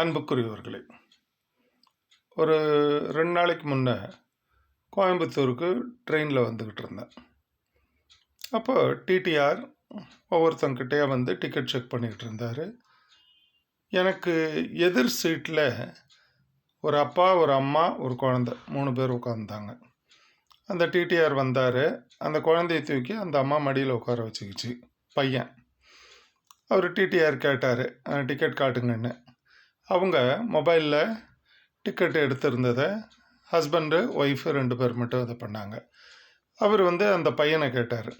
அன்புக்குரியவர்களே ஒரு ரெண்டு நாளைக்கு முன்னே கோயம்புத்தூருக்கு ட்ரெயினில் வந்துக்கிட்டு இருந்தேன். அப்போ டிடிஆர் ஒவ்வொருத்தங்கிட்டே வந்து டிக்கெட் செக் பண்ணிக்கிட்டு இருந்தார். எனக்கு எதிர் சீட்டில் ஒரு அப்பா ஒரு அம்மா ஒரு குழந்த மூணு பேர் உட்காந்துட்டாங்க அந்த டிடிஆர் வந்தார். அந்த குழந்தைய தூக்கி அந்த அம்மா மடியில் உட்கார வச்சுக்கிச்சு பையன். அவர் டிடிஆர் கேட்டார் டிக்கெட் காட்டுங்கன்னு. அவங்க மொபைலில் டிக்கெட் எடுத்திருந்ததை ஹஸ்பண்டு ஒய்ஃபு ரெண்டு பேர் மட்டும் இதை பண்ணாங்க. அவர் வந்து அந்த பையனை கேட்டார்.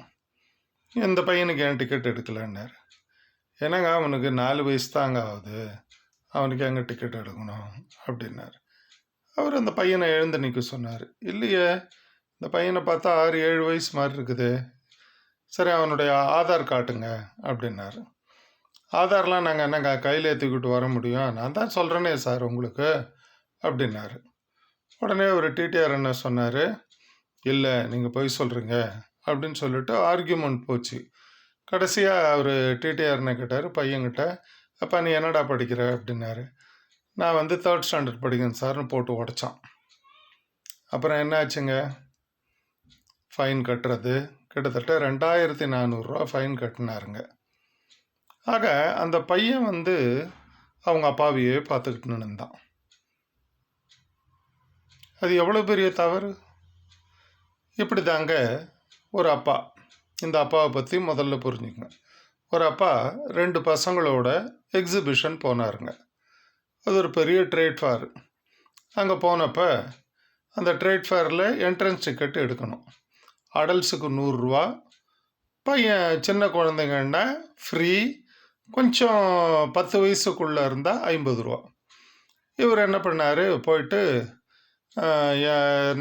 இந்த பையனுக்கு ஏன் டிக்கெட் எடுக்கலன்னார். என்னங்க அவனுக்கு நாலு வயசு தாங்க ஆகுது. அவனுக்கு எங்கே டிக்கெட் எடுக்கணும்? அப்படின்னார். அவர் அந்த பையனை எழுந்து நிற்க சொன்னார். இல்லையே இந்த பையனை பார்த்தா ஆறு ஏழு வயசு மாதிரி இருக்குது. சரி அவனுடைய ஆதார் காட்டுங்க அப்படின்னாரு. ஆதார்லாம் நாங்கள் என்னங்க கையில் ஏற்றிக்கிட்டு வர முடியும்? நான் தான் சொல்கிறேனே சார் உங்களுக்கு அப்படின்னாரு. உடனே ஒரு டிடிஆர் என்ன சொன்னார் இல்லை நீங்கள் போய் சொல்கிறீங்க அப்படின்னு சொல்லிட்டு ஆர்கியூமெண்ட் போச்சு. கடைசியாக அவர் டிடிஆர்னு கேட்டார் பையன்கிட்ட அப்பா நீ என்னடா படிக்கிற? அப்படின்னாரு. நான் வந்து தேர்ட் ஸ்டாண்டர்ட் படிக்கிறேன் சார்னு போட்டு உடச்சான். அப்புறம் என்ன ஆச்சுங்க ஃபைன் கட்டுறது. கிட்டத்தட்ட ரெண்டாயிரத்தி நானூறுரூவா ஃபைன் கட்டினாருங்க. ஆக அந்த பையன் வந்து அவங்க அப்பாவையே பார்த்துக்கிட்டு நின்றுந்தான் அது எவ்வளோ பெரிய தவறு? இப்படி தாங்க ஒரு அப்பா. இந்த அப்பாவை பற்றி முதல்ல புரிஞ்சுக்கங்க ஒரு அப்பா ரெண்டு பசங்களோட எக்ஸிபிஷன் போனாருங்க. அது ஒரு பெரிய ட்ரேட் ஃபேர் அங்கே போனப்போ அந்த ட்ரேட் ஃபேரில் என்ட்ரன்ஸ் டிக்கெட் எடுக்கணும். அடல்ட்ஸுக்கு நூறுரூவா பையன் சின்ன குழந்தைங்கன்னா ஃப்ரீ கொஞ்சம் பத்து வயசுக்குள்ளே இருந்தால் ஐம்பது ரூபா. இவர் என்ன பண்ணார்? போயிட்டு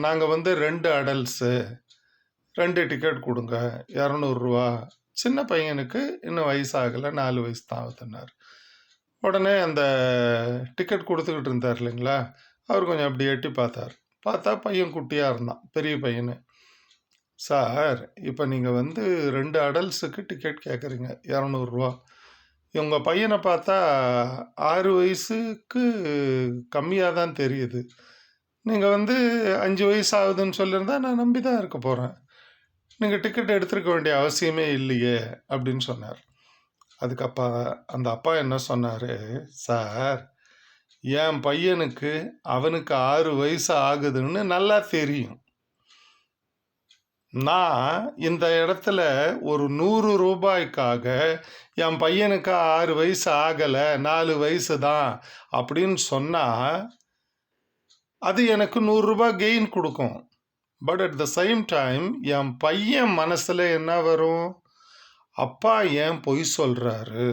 நாங்கள் வந்து ரெண்டு அடல்ட்ஸு ரெண்டு டிக்கெட் கொடுங்க. இரநூறுவா சின்ன பையனுக்கு இன்னும் வயசாகலை. நாலு வயசு தான் ஆகுதுன்னார் உடனே அந்த டிக்கெட் கொடுத்துக்கிட்டு இருந்தார் இல்லைங்களா? அவர் கொஞ்சம் அப்படி எட்டி பார்த்தார். பார்த்தா பையன் குட்டியாக இருந்தான். பெரிய பையனு. சார் இப்போ நீங்கள் வந்து ரெண்டு அடல்ட்ஸுக்கு டிக்கெட் கேட்குறீங்க இரநூறுவா இவங்க பையனை பார்த்தா ஆறு வயசுக்கு கம்மியாக தான் தெரியுது. நீங்கள் வந்து அஞ்சு வயசு ஆகுதுன்னு சொல்லியிருந்தா நான் நம்பி தான் இருக்க போகிறேன் நீங்கள் டிக்கெட் எடுத்துருக்க வேண்டிய அவசியமே இல்லையே அப்படின்னு சொன்னார். அதுக்கு அப்பா அந்த அப்பா என்ன சொன்னார்? சார் என் பையனுக்கு அவனுக்கு ஆறு வயசு ஆகுதுன்னு நல்லா தெரியும். நான் இந்த இடத்துல ஒரு நூறு ரூபாய்க்காக என் பையனுக்கு ஆறு வயசு ஆகலை நாலு வயசு தான் அப்படின்னு சொன்னால் அது எனக்கு நூறுரூபா கெயின் கொடுக்கும். But at the same time என் பையன் மனசில் என்ன வரும்? அப்பா ஏன் பொய் சொல்கிறாரு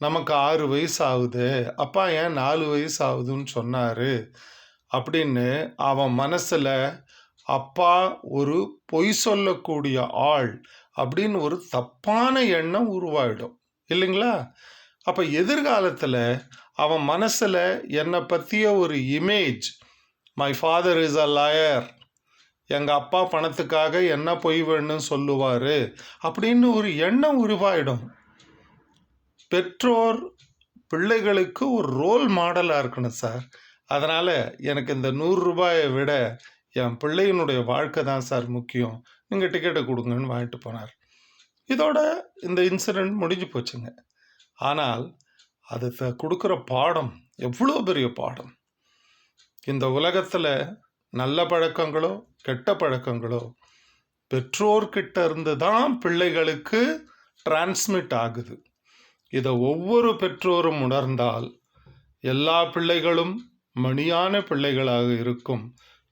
நமக்கு ஆறு வயசு ஆகுது அப்பா ஏன் நாலு வயசு ஆகுதுன்னு சொன்னார்? அப்படின்னு அவன் மனசில் அப்பா ஒரு பொய் சொல்லக்கூடிய ஆள் அப்படின்னு ஒரு தப்பான எண்ணம் உருவாயிடும். இல்லைங்களா? அப்போ எதிர்காலத்தில் அவன் மனசில் என்னை பற்றிய ஒரு image my father is a lawyer எங்கள் அப்பா பணத்துக்காக என்ன பொய் வேணும்னு சொல்லுவார் அப்படின்னு ஒரு எண்ணம் உருவாயிடும். பெற்றோர் பிள்ளைகளுக்கு ஒரு ரோல் மாடலாக இருக்கணும் சார். அதனால் எனக்கு இந்த நூறுரூபாயை விட என் பிள்ளையினுடைய வாழ்க்கை தான் சார் முக்கியம். நீங்கள் டிக்கெட்டை கொடுங்கன்னு வாங்கிட்டு போனார். இதோட இந்த இன்சிடெண்ட் முடிஞ்சு போச்சுங்க. ஆனால் அது கொடுக்குற பாடம் எவ்வளோ பெரிய பாடம்? இந்த உலகத்தில் நல்ல பழக்கங்களோ கெட்ட பழக்கங்களோ பெற்றோர்கிட்ட இருந்து தான் பிள்ளைகளுக்கு டிரான்ஸ்மிட் ஆகுது. இதை ஒவ்வொரு பெற்றோரும் உணர்ந்தால் எல்லா பிள்ளைகளும் மணியான பிள்ளைகளாக இருக்கும்.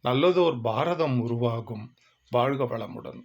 நல்லதோர் பாரதம் உருவாகும். வாழ்க வளமுடன்.